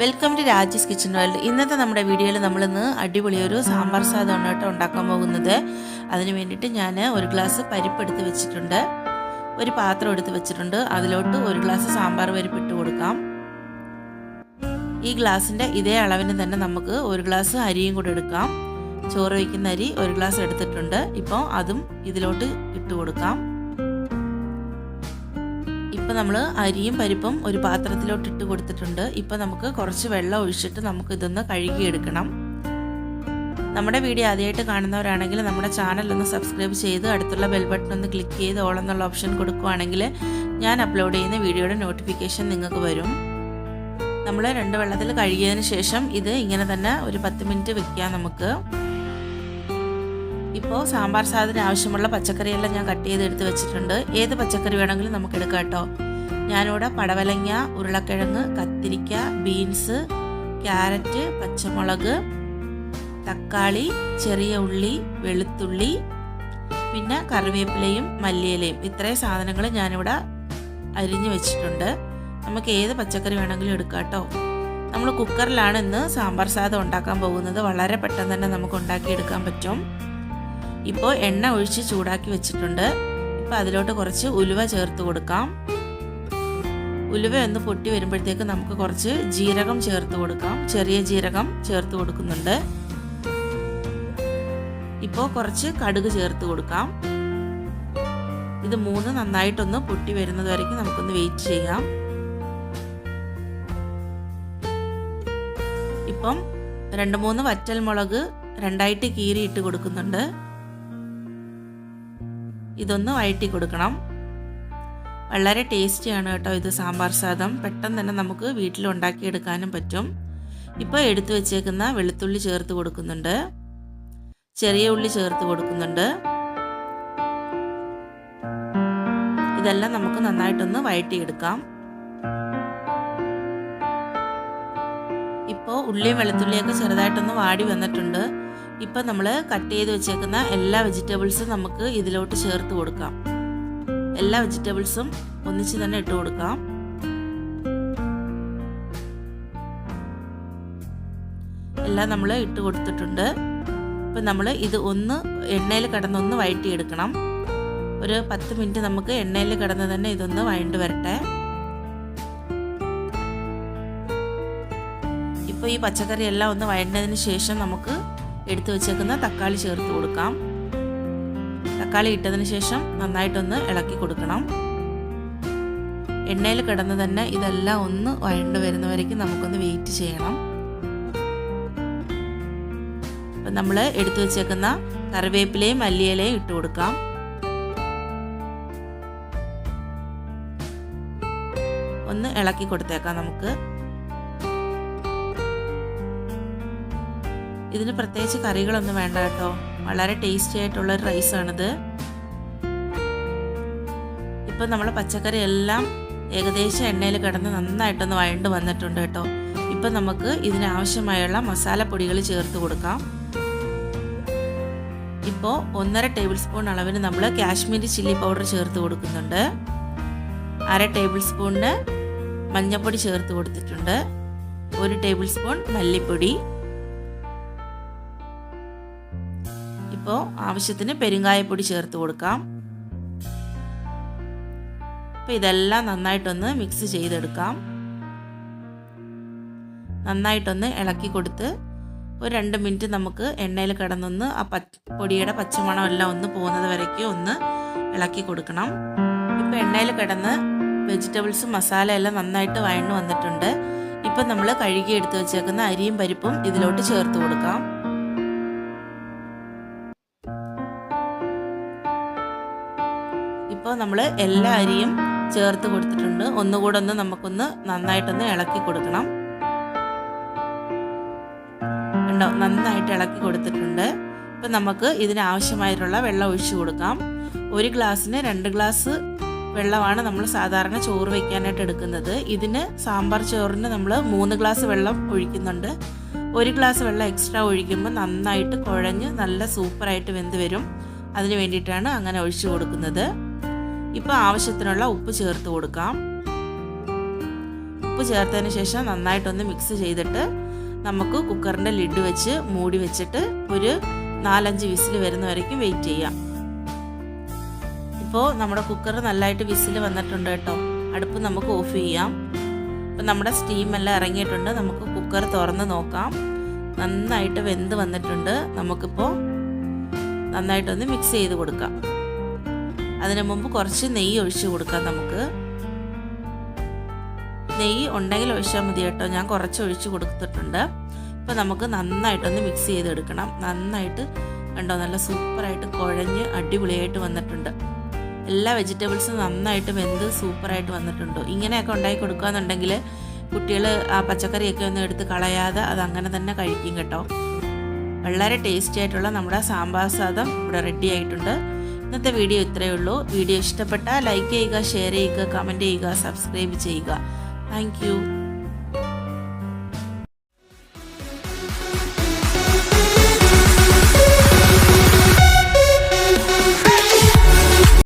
Welcome to Raji's kitchen world ഇന്നത്തെ നമ്മുടെ വീഡിയോയിൽ നമ്മളിന്ന് അടിപൊളി ഒരു സാമ്പാർ സാധനമാണ് കേട്ടോ ഉണ്ടാക്കാൻ പോകുന്നത്. അതിന് വേണ്ടിയിട്ട് ഞാൻ ഒരു ഗ്ലാസ് പരിപ്പ് എടുത്ത് വെച്ചിട്ടുണ്ട്. ഒരു പാത്രം എടുത്ത് വെച്ചിട്ടുണ്ട്. അതിലോട്ട് ഒരു ഗ്ലാസ് സാമ്പാർ പരിപ്പ് ഇട്ട് കൊടുക്കാം. ഈ ഗ്ലാസിന്റെ ഇതേ അളവിന് തന്നെ നമുക്ക് ഒരു ഗ്ലാസ് അരിയും കൂടെ എടുക്കാം. ചോറ് വയ്ക്കുന്ന അരി ഒരു ഗ്ലാസ് എടുത്തിട്ടുണ്ട്. ഇപ്പോൾ അതും ഇതിലോട്ട് ഇട്ട് കൊടുക്കാം. ഇപ്പം നമ്മൾ അരിയും പരിപ്പും ഒരു പാത്രത്തിലോട്ട് ഇട്ട് കൊടുത്തിട്ടുണ്ട്. ഇപ്പോൾ നമുക്ക് കുറച്ച് വെള്ളം ഒഴിച്ചിട്ട് നമുക്ക് ഇതൊന്ന് കഴുകിയെടുക്കണം. നമ്മുടെ വീഡിയോ ആദ്യമായിട്ട് കാണുന്നവരാണെങ്കിൽ നമ്മുടെ ചാനൽ ഒന്ന് സബ്സ്ക്രൈബ് ചെയ്ത് അടുത്തുള്ള ബെൽ ബട്ടൺ ഒന്ന് ക്ലിക്ക് ചെയ്ത് ഓൾ എന്നുള്ള ഓപ്ഷൻ കൊടുക്കുകയാണെങ്കിൽ ഞാൻ അപ്ലോഡ് ചെയ്യുന്ന വീഡിയോയുടെ നോട്ടിഫിക്കേഷൻ നിങ്ങൾക്ക് വരും. നമ്മൾ രണ്ട് വെള്ളത്തിൽ കഴുകിയതിന് ശേഷം ഇത് ഇങ്ങനെ തന്നെ ഒരു പത്ത് മിനിറ്റ് വെക്കാം നമുക്ക്. ഇപ്പോൾ സാമ്പാർ സാധനം ആവശ്യമുള്ള പച്ചക്കറിയെല്ലാം ഞാൻ കട്ട് ചെയ്ത് എടുത്ത് വെച്ചിട്ടുണ്ട്. ഏത് പച്ചക്കറി വേണമെങ്കിലും നമുക്ക് എടുക്കാം കേട്ടോ. ഞാനിവിടെ പടവലങ്ങ ഉരുളക്കിഴങ്ങ് കത്തിരിക്ക ബീൻസ് ക്യാരറ്റ് പച്ചമുളക് തക്കാളി ചെറിയ ഉള്ളി വെളുത്തുള്ളി പിന്നെ കറിവേപ്പിലയും മല്ലിയിലയും. ഇത്രയും സാധനങ്ങൾ ഞാനിവിടെ അരിഞ്ഞു വെച്ചിട്ടുണ്ട്. നമുക്ക് ഏത് പച്ചക്കറി വേണമെങ്കിലും എടുക്കാം കേട്ടോ. നമ്മൾ കുക്കറിലാണ് ഇന്ന് സാമ്പാർ സാധനം ഉണ്ടാക്കാൻ പോകുന്നത്. വളരെ പെട്ടെന്ന് തന്നെ നമുക്ക് ഉണ്ടാക്കിയെടുക്കാൻ പറ്റും. ഇപ്പോൾ എണ്ണ ഒഴിച്ച് ചൂടാക്കി വെച്ചിട്ടുണ്ട്. ഇപ്പോൾ അതിലോട്ട് കുറച്ച് ഉലുവ ചേർത്ത് കൊടുക്കാം. ഉലുവ ഒന്ന് പൊട്ടി വരുമ്പോഴത്തേക്ക് നമുക്ക് കുറച്ച് ജീരകം ചേർത്ത് കൊടുക്കാം. ചെറിയ ജീരകം ചേർത്ത് കൊടുക്കുന്നുണ്ട്. ഇപ്പോൾ കുറച്ച് കടുക് ചേർത്ത് കൊടുക്കാം. ഇത് മൂന്ന് നന്നായിട്ടൊന്ന് പൊട്ടി വരുന്നത് വരയ്ക്കും നമുക്കൊന്ന് വെയിറ്റ് ചെയ്യാം. ഇപ്പം രണ്ട് മൂന്ന് വറ്റൽ മുളക് രണ്ടായിട്ട് കീറി ഇട്ട് കൊടുക്കുന്നുണ്ട്. ഇതൊന്ന് വഴറ്റി കൊടുക്കണം. വളരെ ടേസ്റ്റിയാണ് കേട്ടോ ഇത് സാമ്പാർ സാദം പെട്ടെന്ന് തന്നെ നമുക്ക് വീട്ടിൽ ഉണ്ടാക്കിയെടുക്കാനും പറ്റും. ഇപ്പോൾ എടുത്തു വെച്ചേക്കുന്ന വെളുത്തുള്ളി ചേർത്ത് കൊടുക്കുന്നുണ്ട്. ചെറിയ ഉള്ളി ചേർത്ത് കൊടുക്കുന്നുണ്ട്. ഇതെല്ലാം നമുക്ക് നന്നായിട്ടൊന്ന് വഴറ്റിയെടുക്കാം. ഇപ്പോൾ ഉള്ളിയും വെളുത്തുള്ളിയൊക്കെ ചെറുതായിട്ടൊന്ന് വാടി വന്നിട്ടുണ്ട്. ഇപ്പം നമ്മൾ കട്ട് ചെയ്ത് വെച്ചേക്കുന്ന എല്ലാ വെജിറ്റബിൾസും നമുക്ക് ഇതിലോട്ട് ചേർത്ത് കൊടുക്കാം. എല്ലാ വെജിറ്റബിൾസും ഒന്നിച്ച് തന്നെ ഇട്ട് കൊടുക്കാം. എല്ലാം നമ്മൾ ഇട്ട് കൊടുത്തിട്ടുണ്ട്. ഇപ്പം നമ്മൾ ഇത് ഒന്ന് എണ്ണയിൽ കിടന്നൊന്ന് വഴറ്റിയെടുക്കണം ഒരു പത്ത് മിനിറ്റ് നമുക്ക് എണ്ണയിൽ കിടന്ന് തന്നെ ഇതൊന്ന് വഴണ്ട് വരട്ടെ. ഇപ്പോൾ ഈ പച്ചക്കറി എല്ലാം ഒന്ന് വഴണ്ടതിന് ശേഷം നമുക്ക് എടുത്തു വെച്ചേക്കുന്ന തക്കാളി ചേർത്ത് കൊടുക്കാം. തക്കാളി ഇട്ടതിന് ശേഷം നന്നായിട്ടൊന്ന് ഇളക്കി കൊടുക്കണം. എണ്ണയിൽ കിടന്ന് തന്നെ ഇതെല്ലാം ഒന്ന് വഴണ്ട് വരുന്നവരേക്കും നമുക്കൊന്ന് വെയിറ്റ് ചെയ്യണം. അപ്പം നമ്മൾ എടുത്തു വെച്ചേക്കുന്ന കറിവേപ്പിലയും മല്ലിയിലയും ഇട്ട് കൊടുക്കാം. ഒന്ന് ഇളക്കി കൊടുത്തേക്കാം നമുക്ക്. ഇതിന് പ്രത്യേകിച്ച് കറികളൊന്നും വേണ്ട കേട്ടോ. വളരെ ടേസ്റ്റി ആയിട്ടുള്ള ഒരു റൈസാണിത് ഇപ്പം നമ്മൾ പച്ചക്കറി എല്ലാം ഏകദേശം എണ്ണയിൽ കിടന്ന് നന്നായിട്ടൊന്ന് വഴണ്ട് വന്നിട്ടുണ്ട് കേട്ടോ. ഇപ്പം നമുക്ക് ഇതിനാവശ്യമായുള്ള മസാലപ്പൊടികൾ ചേർത്ത് കൊടുക്കാം. ഇപ്പോൾ ഒന്നര ടേബിൾ സ്പൂൺ അളവിന് നമ്മൾ കാശ്മീരി ചില്ലി പൗഡർ ചേർത്ത് കൊടുക്കുന്നുണ്ട്. അര ടേബിൾ സ്പൂണിന് മഞ്ഞൾപ്പൊടി ചേർത്ത് കൊടുത്തിട്ടുണ്ട്. ഒരു ടേബിൾ സ്പൂൺ മല്ലിപ്പൊടി. ഇപ്പോൾ ആവശ്യത്തിന് പെരുങ്കായപ്പൊടി ചേർത്ത് കൊടുക്കാം. അപ്പോൾ ഇതെല്ലാം നന്നായിട്ടൊന്ന് മിക്സ് ചെയ്തെടുക്കാം. നന്നായിട്ടൊന്ന് ഇളക്കി കൊടുത്ത് ഒരു രണ്ട് മിനിറ്റ് നമുക്ക് എണ്ണയിൽ കിടന്നൊന്ന് ആ പച്ച പൊടിയുടെ പച്ചമണം എല്ലാം ഒന്ന് പോകുന്നത് വരയ്ക്കും ഒന്ന് ഇളക്കി കൊടുക്കണം. ഇപ്പോൾ എണ്ണയിൽ കിടന്ന് വെജിറ്റബിൾസും മസാല എല്ലാം നന്നായിട്ട് വഴന്നു വന്നിട്ടുണ്ട്. ഇപ്പം നമ്മൾ കഴുകി എടുത്ത് വെച്ചേക്കുന്ന അരിയും പരിപ്പും ഇതിലോട്ട് ചേർത്ത് കൊടുക്കാം. ഇപ്പോൾ നമ്മൾ എല്ലാ അരിയും ചേർത്ത് കൊടുത്തിട്ടുണ്ട്. ഒന്നുകൂടെ ഒന്ന് നമുക്കൊന്ന് നന്നായിട്ടൊന്ന് ഇളക്കി കൊടുക്കണം. ഉണ്ടോ നന്നായിട്ട് ഇളക്കി കൊടുത്തിട്ടുണ്ട്. ഇപ്പം നമുക്ക് ഇതിനാവശ്യമായിട്ടുള്ള വെള്ളം ഒഴിച്ചു കൊടുക്കാം. ഒരു ഗ്ലാസ്സിന് രണ്ട് ഗ്ലാസ് വെള്ളമാണ് നമ്മൾ സാധാരണ ചോറ് വയ്ക്കാനായിട്ട് എടുക്കുന്നത്. ഇതിന് സാമ്പാർ ചോറിന് നമ്മൾ മൂന്ന് ഗ്ലാസ് വെള്ളം ഒഴിക്കുന്നുണ്ട്. ഒരു ഗ്ലാസ് വെള്ളം എക്സ്ട്രാ ഒഴിക്കുമ്പോൾ നന്നായിട്ട് കുഴഞ്ഞ് നല്ല സൂപ്പറായിട്ട് വെന്ത് വരും. അതിന് വേണ്ടിയിട്ടാണ് അങ്ങനെ ഒഴിച്ചു കൊടുക്കുന്നത്. ഇപ്പോൾ ആവശ്യത്തിനുള്ള ഉപ്പ് ചേർത്ത് കൊടുക്കാം. ഉപ്പ് ചേർത്തതിന് ശേഷം നന്നായിട്ടൊന്ന് മിക്സ് ചെയ്തിട്ട് നമുക്ക് കുക്കറിന്റെ ലിഡ് വെച്ച് മൂടി വെച്ചിട്ട് ഒരു നാലഞ്ച് വിസിൽ വരുന്ന വരയ്ക്കും വെയിറ്റ് ചെയ്യാം. ഇപ്പോൾ നമ്മുടെ കുക്കർ നല്ലതായിട്ട് വിസിൽ വന്നിട്ടുണ്ട് കേട്ടോ. അടുപ്പ് നമുക്ക് ഓഫ് ചെയ്യാം. ഇപ്പം നമ്മുടെ സ്റ്റീം എല്ലാം ഇറങ്ങിയിട്ടുണ്ട്. നമുക്ക് കുക്കർ തുറന്ന് നോക്കാം. നന്നായിട്ട് വെന്ത് വന്നിട്ടുണ്ട്. നമുക്കിപ്പോൾ നന്നായിട്ടൊന്ന് മിക്സ് ചെയ്ത് കൊടുക്കാം. അതിനു മുമ്പ് കുറച്ച് നെയ്യ് ഒഴിച്ച് കൊടുക്കാം നമുക്ക്. നെയ്യ് ഉണ്ടെങ്കിൽ ഒഴിച്ചാൽ മതി കേട്ടോ. ഞാൻ കുറച്ച് ഒഴിച്ച് കൊടുത്തിട്ടുണ്ട്. ഇപ്പോൾ നമുക്ക് നന്നായിട്ടൊന്ന് മിക്സ് ചെയ്തെടുക്കണം. നന്നായിട്ട് കണ്ടോ? നല്ല സൂപ്പറായിട്ട് കുഴഞ്ഞ് അടിപൊളിയായിട്ട് വന്നിട്ടുണ്ട്. എല്ലാ വെജിറ്റബിൾസും നന്നായിട്ട് വെന്ത് സൂപ്പറായിട്ട് വന്നിട്ടുണ്ട്. ഇങ്ങനെയൊക്കെ ഉണ്ടാക്കി കൊടുക്കുകയെന്നുണ്ടെങ്കിൽ കുട്ടികൾ ആ പച്ചക്കറിയൊക്കെ ഒന്നും എടുത്ത് കളയാതെ അത് അങ്ങനെ തന്നെ കഴിക്കും കേട്ടോ. വളരെ ടേസ്റ്റി ആയിട്ടുള്ള നമ്മുടെ സാമ്പാർ സാദം ഇവിടെ റെഡി ആയിട്ടുണ്ട്. ഇന്നത്തെ വീഡിയോ ഇത്രയേ ഉള്ളൂ. വീഡിയോ ഇഷ്ടപ്പെട്ടാൽ ലൈക്ക് ചെയ്യുക ഷെയർ ചെയ്യുക കമന്റ് ചെയ്യുക സബ്സ്ക്രൈബ് ചെയ്യുക. താങ്ക്